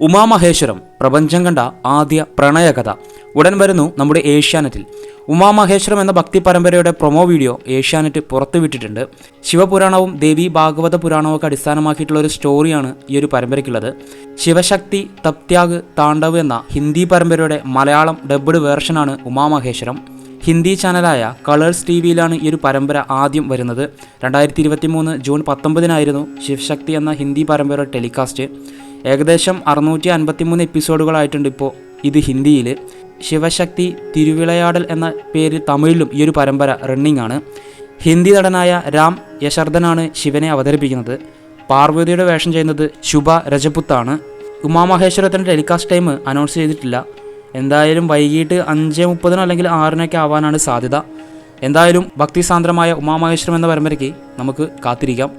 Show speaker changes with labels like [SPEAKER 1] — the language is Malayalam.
[SPEAKER 1] ഉമാമഹേശ്വരം പ്രപഞ്ചം കണ്ട ആദ്യ പ്രണയകഥ. ഉടൻ വരുന്നു നമ്മുടെ ഏഷ്യാനെറ്റിൽ. ഉമാമഹേശ്വരം എന്ന ഭക്തി പരമ്പരയുടെ പ്രൊമോ വീഡിയോ ഏഷ്യാനെറ്റ് പുറത്തുവിട്ടിട്ടുണ്ട്. ശിവപുരാണവും ദേവി ഭാഗവത പുരാണവും ഒക്കെ അടിസ്ഥാനമാക്കിയിട്ടുള്ള ഒരു സ്റ്റോറിയാണ് ഈ ഒരു പരമ്പരയ്ക്കുള്ളത്. ശിവശക്തി തപ്ത്യാഗ് താണ്ഡവ് എന്ന ഹിന്ദി പരമ്പരയുടെ മലയാളം ഡബ്ഡ് വേർഷനാണ് ഉമാമഹേശ്വരം. ഹിന്ദി ചാനലായ കളേഴ്സ് ടി വിയിലാണ് ഈ ഒരു പരമ്പര ആദ്യം വരുന്നത്. രണ്ടായിരത്തി ഇരുപത്തി മൂന്ന് ജൂൺ പത്തൊമ്പതിനായിരുന്നു ശിവശക്തി എന്ന ഹിന്ദി പരമ്പരയുടെ ടെലികാസ്റ്റ്. ഏകദേശം അറുന്നൂറ്റി അൻപത്തിമൂന്ന് എപ്പിസോഡുകളായിട്ടുണ്ട് ഇപ്പോൾ ഇത് ഹിന്ദിയിൽ. ശിവശക്തി തിരുവിളയാടൽ എന്ന പേരിൽ തമിഴിലും ഈ ഒരു പരമ്പര റണ്ണിംഗ് ആണ്. ഹിന്ദി നടനായ രാം യശർദനാണ് ശിവനെ അവതരിപ്പിക്കുന്നത്. പാർവതിയുടെ വേഷം ചെയ്യുന്നത് ശുഭ രജപുത്താണ്. ഉമാമഹേശ്വരത്തിന്റെ ടെലികാസ്റ്റ് ടൈം അനൗൺസ് ചെയ്തിട്ടില്ല. എന്തായാലും വൈകിട്ട് അഞ്ച് മുപ്പതിനോ അല്ലെങ്കിൽ ആറിനൊക്കെ ആവാനാണ് സാധ്യത. എന്തായാലും ഭക്തിസാന്ദ്രമായ ഉമാമഹേശ്വരം എന്ന പരമ്പരയ്ക്ക് നമുക്ക് കാത്തിരിക്കാം.